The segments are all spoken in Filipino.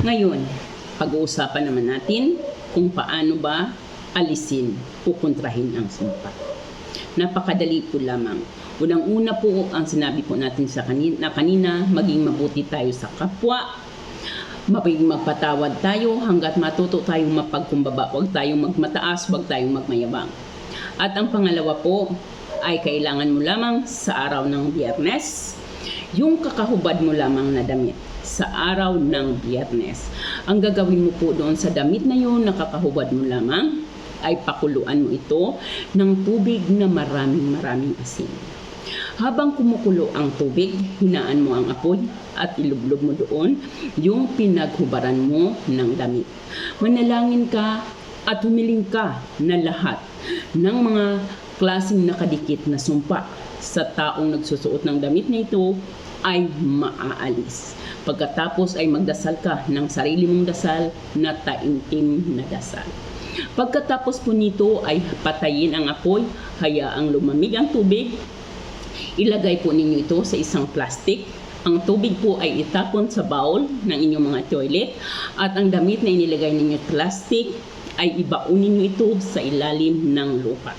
Ngayon, pag-uusapan naman natin kung paano ba alisin o kontrahin ang sumpa. Napakadali po lamang. Unang-una po ang sinabi po natin sa kanina, na kanina, maging mabuti tayo sa kapwa, maging magpatawad tayo hanggat matuto tayong mapagkumbaba. Huwag tayong magmataas, huwag tayong magmayabang. At ang pangalawa po ay kailangan mo lamang sa araw ng biyernes, yung kakahubad mo lamang na damit sa araw ng biyernes. Ang gagawin mo po doon sa damit na yun, nakakahubad mo lamang, ay pakuluan mo ito ng tubig na maraming maraming asin. Habang kumukulo ang tubig, hinaan mo ang apoy at ilublob mo doon yung pinaghubaran mo ng damit. Manalangin ka at humiling ka na lahat ng mga klaseng nakadikit na sumpa sa taong nagsusuot ng damit na ito ay maaalis. Pagkatapos ay magdasal ka ng sarili mong dasal na taimtim na dasal. Pagkatapos po nito ay patayin ang apoy, hayaang lumamig ang tubig, ilagay po ninyo ito sa isang plastic. Ang tubig po ay itapon sa bowl ng inyong mga toilet at ang damit na inilagay ninyo plastic ay ibaon ninyo ito sa ilalim ng lupa.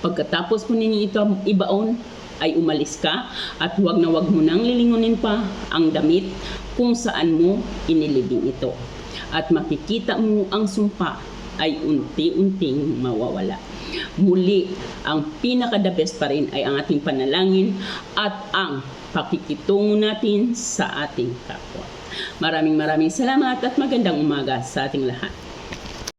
Pagkatapos po ninyo ito ibaon, ay umalis ka at huwag na huwag mo nang lilingunin pa ang damit kung saan mo inilibing ito. At makikita mo ang sumpa ay unti-unting mawawala. Muli, ang pinaka-the best pa rin ay ang ating panalangin at ang pakikitungo natin sa ating kapwa. Maraming maraming salamat at magandang umaga sa ating lahat.